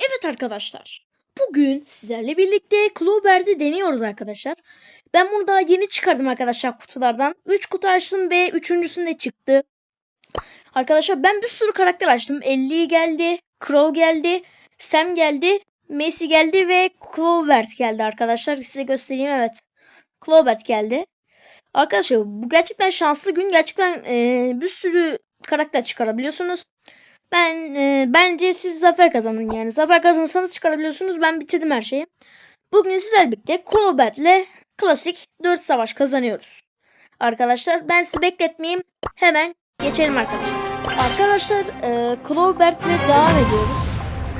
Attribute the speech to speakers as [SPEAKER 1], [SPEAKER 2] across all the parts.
[SPEAKER 1] Evet arkadaşlar. Bugün sizlerle birlikte Clover'di deniyoruz arkadaşlar. Ben bunu daha yeni çıkardım arkadaşlar kutulardan. 3 kutu açtım ve üçüncüsünde çıktı. Arkadaşlar ben bir sürü karakter açtım. 50 geldi, Crow geldi, Sam geldi, Messi geldi ve Clovert geldi arkadaşlar. Size göstereyim evet. Clovert geldi. Arkadaşlar bu gerçekten şanslı gün. Gerçekten eee, bir sürü karakter çıkarabiliyorsunuz. Ben e, bence siz zafer kazanın yani. Zafer kazanırsanız çıkarabiliyorsunuz. Ben bitirdim her şeyi. Bugün sizlerle birlikte Crobat'le klasik 4 savaş kazanıyoruz. Arkadaşlar ben sizi bekletmeyeyim. Hemen geçelim arkadaşlar. Arkadaşlar e, Clovert'le devam ediyoruz.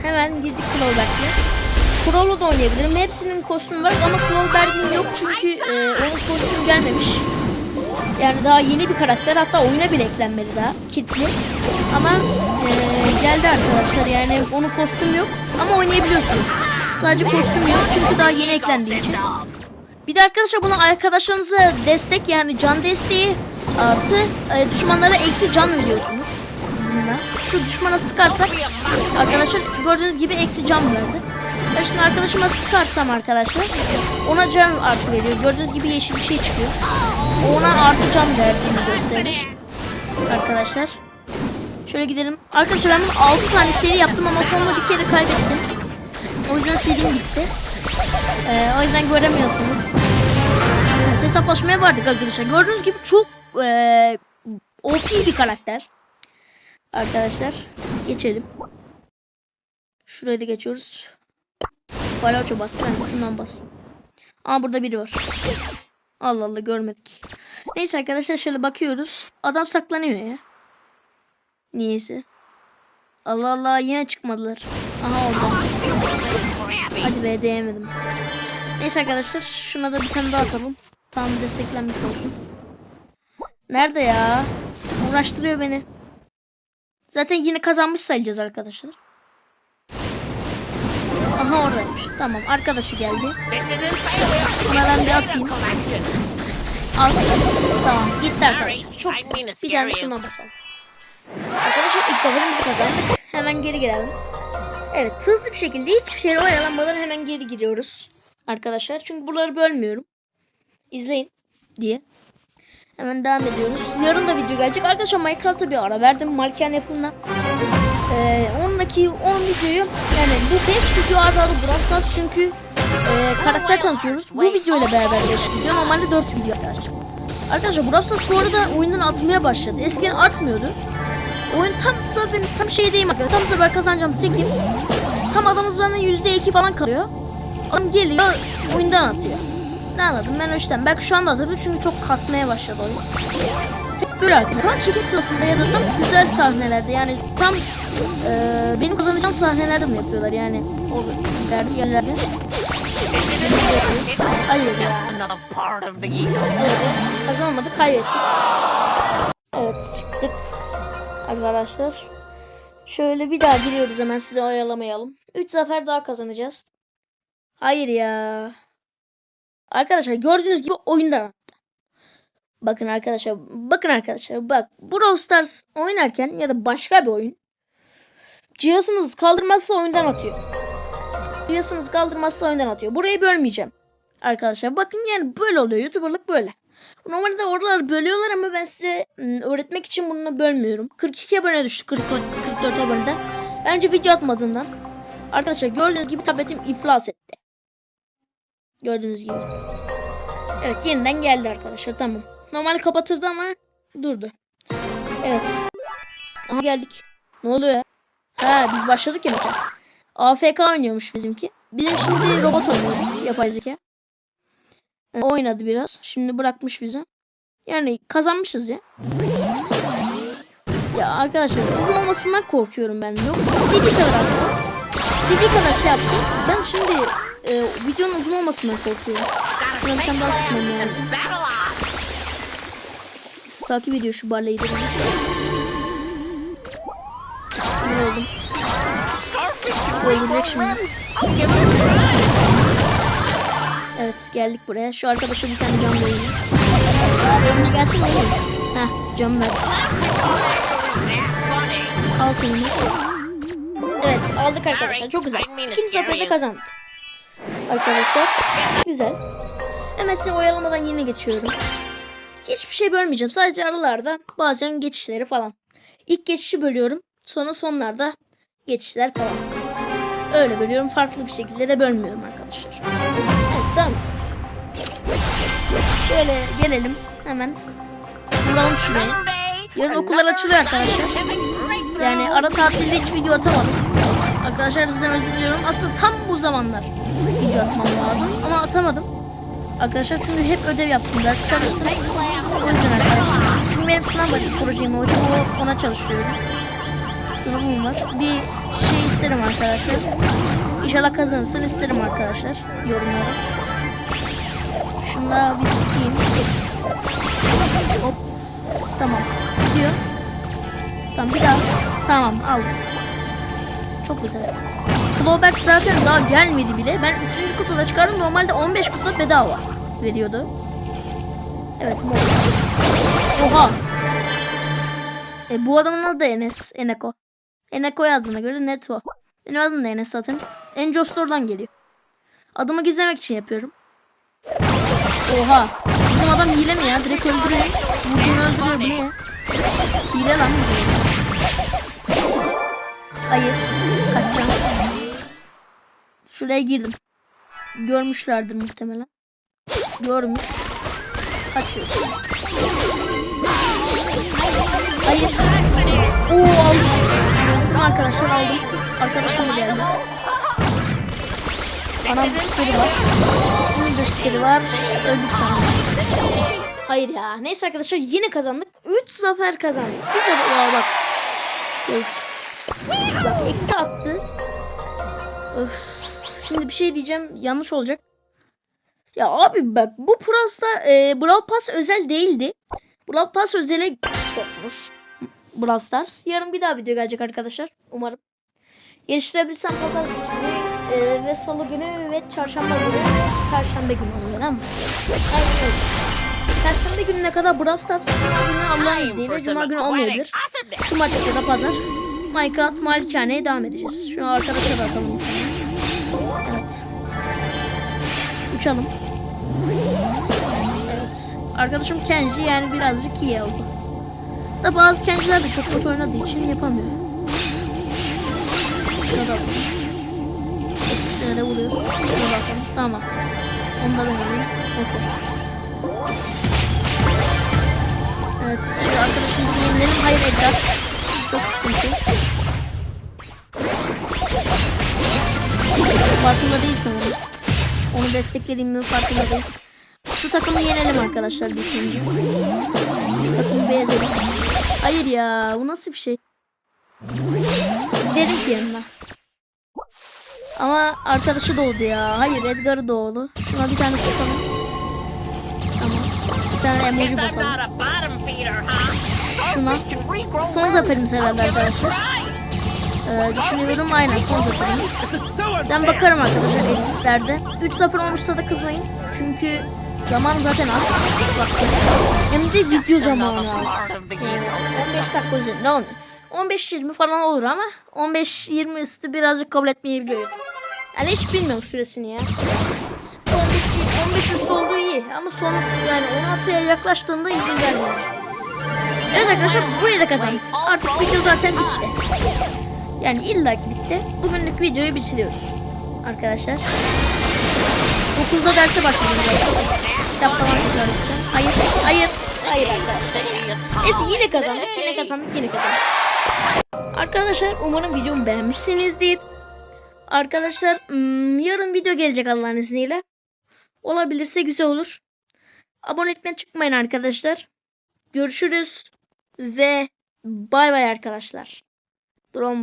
[SPEAKER 1] Hemen girdik Clovert'le. Crow'la da oynayabilirim. Hepsinin kostümü var ama Clovert'in yok çünkü e, onun kostümü gelmemiş. Yani daha yeni bir karakter hatta oyuna bile eklenmedi daha kitli. Ama eee, geldi arkadaşlar yani onun kostüm yok ama oynayabiliyorsunuz. Sadece kostüm yok çünkü daha yeni eklendiği için. Bir de arkadaşlar buna arkadaşlarınıza destek yani can desteği artı e, düşmanlara eksi can veriyorsunuz. Şu düşmana sıkarsak arkadaşlar gördüğünüz gibi eksi can verdi. Ben şimdi arkadaşıma sıkarsam arkadaşlar ona can artı veriyor. Gördüğünüz gibi yeşil bir şey çıkıyor. Ona artı can verdiğini gösterir. Arkadaşlar. Şöyle gidelim. Arkadaşlar ben bunu 6 tane seri yaptım ama sonunda bir kere kaybettim. O yüzden serim gitti. Ee, o yüzden göremiyorsunuz. Evet, hesaplaşmaya vardık arkadaşlar. Gördüğünüz gibi çok ee, OP bir karakter. Arkadaşlar geçelim. Şuraya da geçiyoruz. Balaço bastı. Ben basayım. Aa burada biri var. Allah Allah görmedik. Neyse arkadaşlar şöyle bakıyoruz. Adam saklanıyor ya. Niyeyse. Allah Allah yine çıkmadılar. Aha orada. Hadi be değemedim. Neyse arkadaşlar şuna da bir tane daha atalım. Tam desteklenmiş olsun. Nerede ya? Uğraştırıyor beni. Zaten yine kazanmış sayacağız arkadaşlar. Aha oradaymış. Tamam arkadaşı geldi. Buna ben bir atayım. Al. Tamam gitti arkadaşlar. Çok güzel. Bir tane şuna basalım. Arkadaşlar ilk zaferimizi kazandık. Hemen geri girelim. Evet hızlı bir şekilde hiçbir şeyle oyalanmadan hemen geri giriyoruz. Arkadaşlar çünkü buraları bölmüyorum. İzleyin diye. Hemen devam ediyoruz. Yarın da video gelecek. Arkadaşlar Minecraft'a bir ara verdim. Malkan yapımına. Ee, ondaki 10 videoyu yani bu 5 video arda arda Stars çünkü e, karakter tanıtıyoruz. Bu videoyla beraber 5 video. Normalde 4 video arkadaşlar. Arkadaşlar Brawl bu arada oyundan atmaya başladı. Eskiden atmıyordu. Oyun tam zaten tam şeydeyim arkadaşlar. Tam sefer kazanacağım tekim. Tam adamın canı %2 falan kalıyor. Adam geliyor oyundan atıyor. Ne anladım ben o işten. Belki şu anda atabilir çünkü çok kasmaya başladı oyun. Hep böyle arkadaşlar. Şu an çekim sırasında ya da tam güzel sahnelerde yani tam e, benim kazanacağım sahnelerde mi yapıyorlar yani o yerlerde. Hayır ya. Evet, kazanamadık kaybettik. Evet çıktık. Arkadaşlar. Şöyle bir daha giriyoruz hemen sizi oyalamayalım. 3 zafer daha kazanacağız. Hayır ya. Arkadaşlar gördüğünüz gibi oyundan attı. Bakın arkadaşlar. Bakın arkadaşlar. Bak Brawl Stars oynarken ya da başka bir oyun. Cihazınız kaldırmazsa oyundan atıyor. Cihazınız kaldırmazsa oyundan atıyor. Burayı bölmeyeceğim. Arkadaşlar bakın yani böyle oluyor. YouTuber'lık böyle. Normalde oraları bölüyorlar ama ben size ım, öğretmek için bunu bölmüyorum. 42 abone düştü 40, 44 aboneden. Bence video atmadığından. Arkadaşlar gördüğünüz gibi tabletim iflas etti. Gördüğünüz gibi. Evet yeniden geldi arkadaşlar tamam. Normal kapatırdı ama durdu. Evet. Aha geldik. Ne oluyor ya? Ha biz başladık ya maça. AFK oynuyormuş bizimki. Bizim şimdi robot oynuyoruz. Yapay zeka. E, oynadı biraz. Şimdi bırakmış bizi. Yani kazanmışız ya. Ya arkadaşlar hızlı olmasından korkuyorum ben. Yoksa istediği kadar atsın. İstediği kadar şey yapsın. Ben şimdi e, videonun uzun olmasından korkuyorum. Şuna bir tane daha sıkmam lazım. Takip ediyor şu barlayı Öldürecek şimdi. Evet geldik buraya. Şu arkadaşa bir tane cam vereyim. Önüne gelsin mi? Heh cam ver. Al seni. Evet aldık arkadaşlar. Çok güzel. İkinci seferde kazandık. Arkadaşlar güzel. Hemen size oyalamadan yine geçiyorum. Hiçbir şey bölmeyeceğim. Sadece aralarda bazen geçişleri falan. İlk geçişi bölüyorum. Sonra sonlarda geçişler falan. Öyle bölüyorum. Farklı bir şekilde de bölmüyorum arkadaşlar. Evet tamam. Şöyle gelelim. Hemen. Bulalım şurayı. Yarın okullar açılıyor arkadaşlar. Yani ara tatilde hiç video atamadım. Arkadaşlar sizden özür diliyorum. Asıl tam bu zamanlar video atmam lazım. Ama atamadım. Arkadaşlar çünkü hep ödev yaptım. Ders çalıştım. O yüzden arkadaşlar. Çünkü benim sınav var. Projem hocam. Ona çalışıyorum. Sınavım var. Bir şey isterim arkadaşlar. İnşallah kazanırsın isterim arkadaşlar. Yorumlara. Şunda bir sıkayım. Hop. Tamam. Gidiyor. Tamam bir daha. Tamam aldım. Çok güzel. Clawback zaten daha gelmedi bile. Ben 3. kutuda çıkardım. Normalde 15 kutuda bedava veriyordu. Evet. Oha. E, bu adamın adı Enes. Eneko. Eneko yazdığına göre Neto. Benim adım da Enes zaten. Enjo Store'dan geliyor. Adımı gizlemek için yapıyorum. Oha. Bizim adam hile mi ya? Direkt öldürüyor. Vurduğunu öldürüyor. Bu ne ya? Hile lan bizim. Hayır. Kaçacağım. Şuraya girdim. Görmüşlerdir muhtemelen. Görmüş. Kaçıyor. Hayır. Oo aldım. Arkadaşlar aldım. Arkadaşım da geldi. Anam süperi var. İkisinin de süperi var. Öldük sanırım. Hayır ya. Neyse arkadaşlar yine kazandık. 3 zafer kazandık. Bir zafer. Ya bak. Öf. Bak eksi attı. Öf. Şimdi bir şey diyeceğim. Yanlış olacak. Ya abi bak bu Pros'ta e, Brawl Pass özel değildi. Brawl Pass özele sokmuş. Brawl Stars. Yarın bir daha video gelecek arkadaşlar. Umarım. Geliştirebilirsem günü e, ve salı günü ve çarşamba günü perşembe günü oluyor ama. Aynen. Perşembe gününe kadar Brawl Stars günü Allah'ın izniyle Cuma günü olmayabilir. Cumartesi ya da pazar. Minecraft malikaneye devam edeceğiz. Şu arkadaşa da atalım. Evet. Uçalım. Evet. Arkadaşım Kenji yani birazcık iyi oldu. Da bazı Kenjiler de çok kötü oynadığı için yapamıyor. Şuna da bakalım. De vuruyor. Şuna bakalım. Tamam. Onda da vuruyor. Okey. Evet. Şu arkadaşımızı yenilelim. Hayır Edgar. Çok sıkıntı. Farkında değil sanırım. Onu desteklediğimin farkında değil. Şu takımı yenelim arkadaşlar önce. Şu takımı bezelim. Hayır ya bu nasıl bir şey? Giderim ki yanına. Ama arkadaşı doğdu ya. Hayır Edgar'ı doğdu. Şuna bir tane sıkalım. Tamam. Bir tane emoji basalım. Şuna. Son zaferimiz herhalde arkadaşlar. Ee, düşünüyorum aynen son zaferimiz. Ben bakarım arkadaşlar editlerde. 3 zafer olmuşsa da kızmayın. Çünkü zaman zaten az. Vakti. Hem de video zamanı az. Yani 15 dakika üzerinde olmuyor. 15-20 falan olur ama 15-20 üstü birazcık kabul etmeyebiliyor. Yani hiç bilmiyorum süresini ya. 15, 15 üstü olduğu iyi ama son yani 16'ya yaklaştığında izin vermiyor. Evet arkadaşlar burayı da kazandık. Artık video zaten bitti. Yani illaki bitti. Bugünlük videoyu bitiriyoruz. Arkadaşlar. 9'da derse başlayacağız. Kitap falan edeceğim. Hayır, hayır, hayır arkadaşlar. Neyse yine kazandık, yine kazandık, yine kazandık. Arkadaşlar umarım videomu beğenmişsinizdir. Arkadaşlar hmm, yarın video gelecek Allah'ın izniyle. Olabilirse güzel olur. Abonelikten çıkmayın arkadaşlar. Görüşürüz ve bay bay arkadaşlar. Drone